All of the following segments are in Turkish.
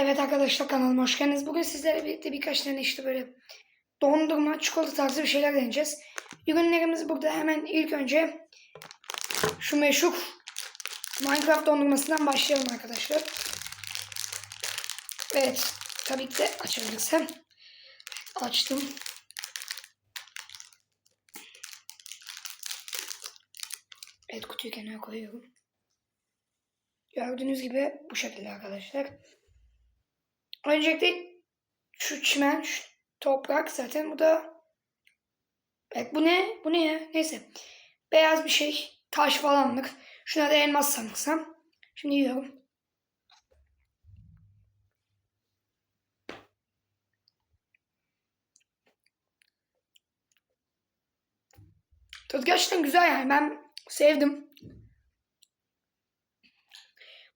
Evet arkadaşlar kanalıma hoş geldiniz. Bugün sizlerle birlikte birkaç tane işte böyle dondurma, çikolata tarzı bir şeyler deneyeceğiz. Ürünlerimiz burada hemen ilk önce şu meşhur Minecraft dondurmasından başlayalım arkadaşlar. Evet tabii ki de açabilirsem. Açtım. Evet kutuyu kenara koyuyorum. Gördüğünüz gibi bu şekilde arkadaşlar. Öncelikle şu çimen, şu toprak zaten bu da Evet bu ne? Bu ne ya? Neyse. Beyaz bir şey. Taş falanlık. Şuna da elmas sanırsam. Şimdi yiyorum. Tadı gerçekten güzel yani. Ben sevdim.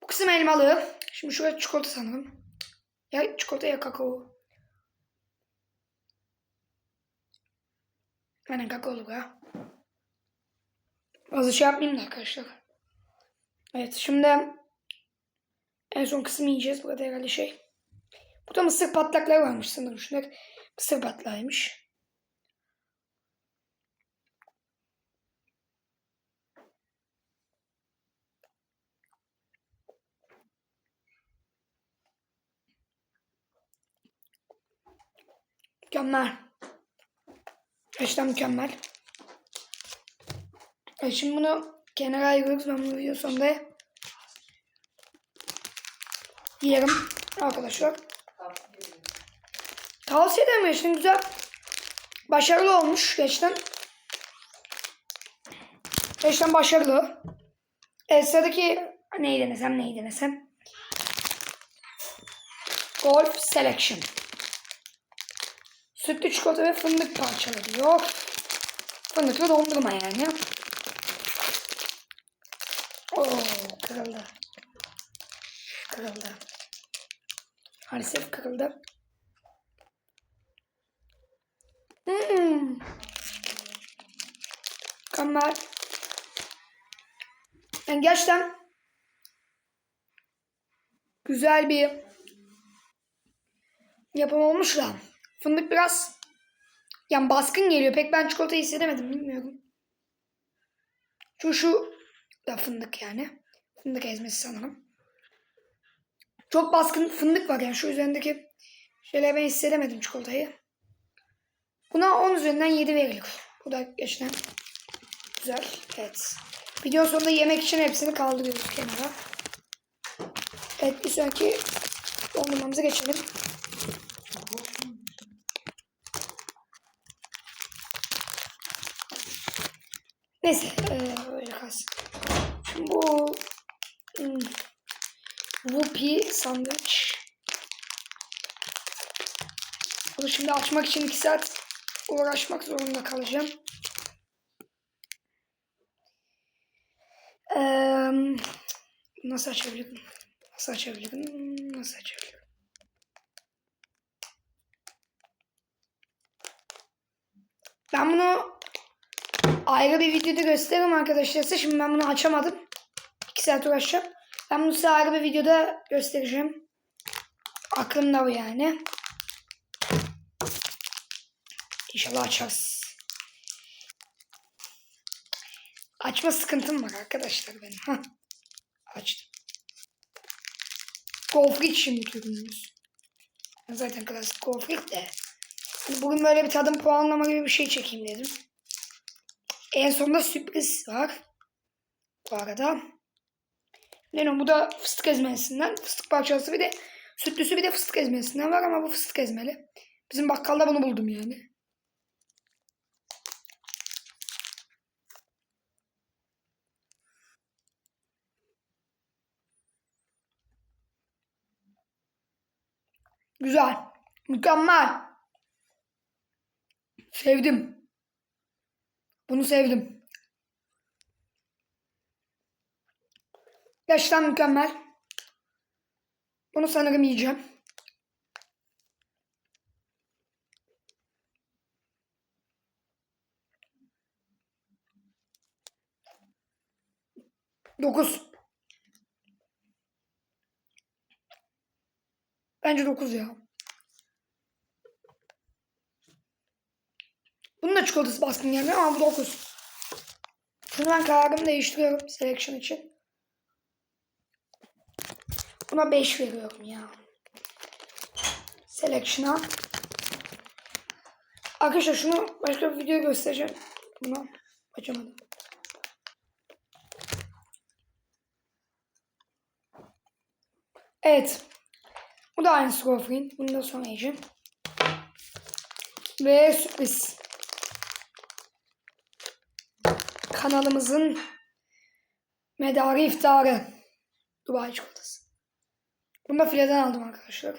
Bu kısım elmalı. Şimdi şuraya çikolata sanırım. Ya çikolata ya kakao. Aynen kakaolu ya. Fazla şey yapmayayım da arkadaşlar. Evet şimdi en son kısmı yiyeceğiz. Burada herhalde şey. Burada mısır patlakları varmış sanırım. Şunlar mısır patlağıymış. Mükemmel. Gerçekten mükemmel. Evet, şimdi bunu kenara ayırıyoruz. Ben bunu video sonunda yerim arkadaşlar. Tavsiye ederim gerçekten güzel. Başarılı olmuş gerçekten. Gerçekten başarılı. Evet sıradaki neyi denesem neyi denesem. Golf Selection. Sütlü çikolata ve fındık parçaları diyor. Fındıklı dondurma yani. Oo kırıldı. Kırıldı. Maalesef kırıldı. Hmm. Mükemmel. Yani gerçekten güzel bir yapım olmuş da. Fındık biraz yani baskın geliyor. Pek ben çikolatayı hissedemedim bilmiyorum. Şu şu da fındık yani. Fındık ezmesi sanırım. Çok baskın fındık var yani şu üzerindeki şeyleri ben hissedemedim çikolatayı. Buna 10 üzerinden 7 verilir. Bu da gerçekten güzel. Evet. Video sonunda yemek için hepsini kaldırıyoruz kenara. Evet bir sonraki dondurmamıza geçelim. Neyse ee, öyle kalsın. Bu hmm, Whoopi sandviç. Bunu şimdi açmak için 2 saat uğraşmak zorunda kalacağım. Ee, nasıl açabilirim? Nasıl açabilirim? Nasıl açabilirim? Ben bunu ayrı bir videoda gösteririm arkadaşlar size. Şimdi ben bunu açamadım. 2 saat uğraşacağım. Ben bunu size ayrı bir videoda göstereceğim. Aklımda bu yani. İnşallah açarız. Açma sıkıntım var arkadaşlar benim. Hah. Açtım. Gofrik şimdi ürünümüz. Zaten klasik gofrik de. Bugün böyle bir tadım puanlama gibi bir şey çekeyim dedim. En sonunda sürpriz var. Bu arada. Ne bu da fıstık ezmesinden. Fıstık parçası bir de sütlüsü bir de fıstık ezmesinden var ama bu fıstık ezmeli. Bizim bakkalda bunu buldum yani. Güzel. Mükemmel. Sevdim. Bunu sevdim. Gerçekten mükemmel. Bunu sanırım yiyeceğim. Dokuz. Bence 9 ya. Bunun da çikolatası baskın gelmiyor ama bu 9. Şimdi ben kararımı değiştiriyorum selection için. Buna 5 veriyorum ya. Selection'a. Arkadaşlar şunu başka bir video göstereceğim. Buna açamadım. Evet. Bu da aynı Scrofrin. Bunu da sonra yiyeceğim. Ve sürpriz. Kanalımızın medarı iftarı. Dubai çikolatası. Bunu da fileden aldım arkadaşlar.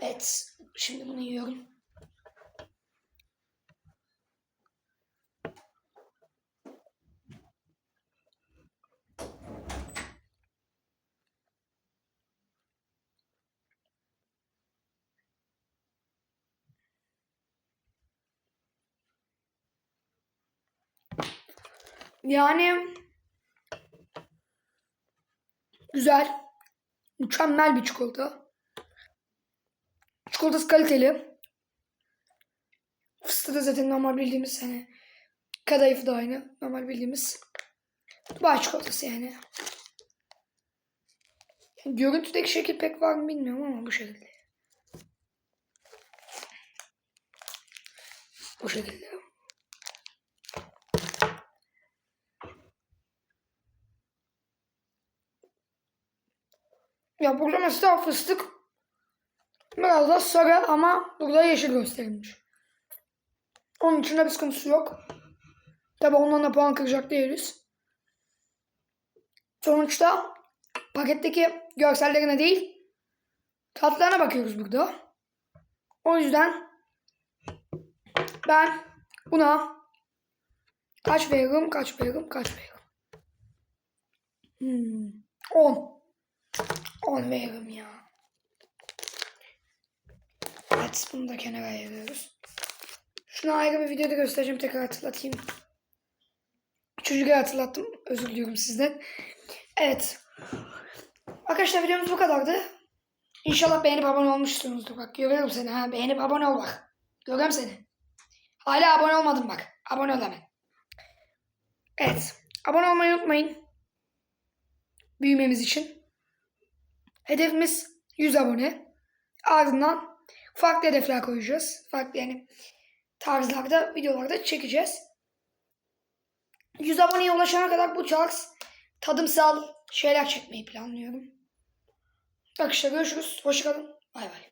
Evet. Şimdi bunu yiyorum. Yani güzel. Mükemmel bir çikolata. Çikolatası kaliteli. Fıstığı da zaten normal bildiğimiz hani kadayıf da aynı. Normal bildiğimiz Dubai çikolatası yani. Görüntüdeki şekil pek var mı bilmiyorum ama bu şekilde. Bu şekilde. Ya burada mesela fıstık biraz da sarı ama burada yeşil gösterilmiş. Onun içinde bir sıkıntısı yok. Tabi ondan da puan kıracak değiliz. Sonuçta paketteki görsellerine değil tatlarına bakıyoruz burada. O yüzden ben buna kaç veririm, kaç veririm, kaç veririm. Hmm, 10. 10 veririm ya. Evet bunu da kenara ayırıyoruz. Şunu ayrı bir videoda göstereceğim tekrar hatırlatayım. Çocuğa hatırlattım. Özür diliyorum sizden. Evet. Arkadaşlar videomuz bu kadardı. İnşallah beğenip abone olmuşsunuzdur. Bak görüyorum seni ha. Beğenip abone ol bak. Görüyorum seni. Hala abone olmadın bak. Abone ol hemen. Evet. Abone olmayı unutmayın. Büyümemiz için. Hedefimiz 100 abone. Ardından farklı hedefler koyacağız. Farklı yani tarzlarda videolarda çekeceğiz. 100 aboneye ulaşana kadar bu tarz tadımsal şeyler çekmeyi planlıyorum. Arkadaşlar görüşürüz. Hoşçakalın. Bay bay.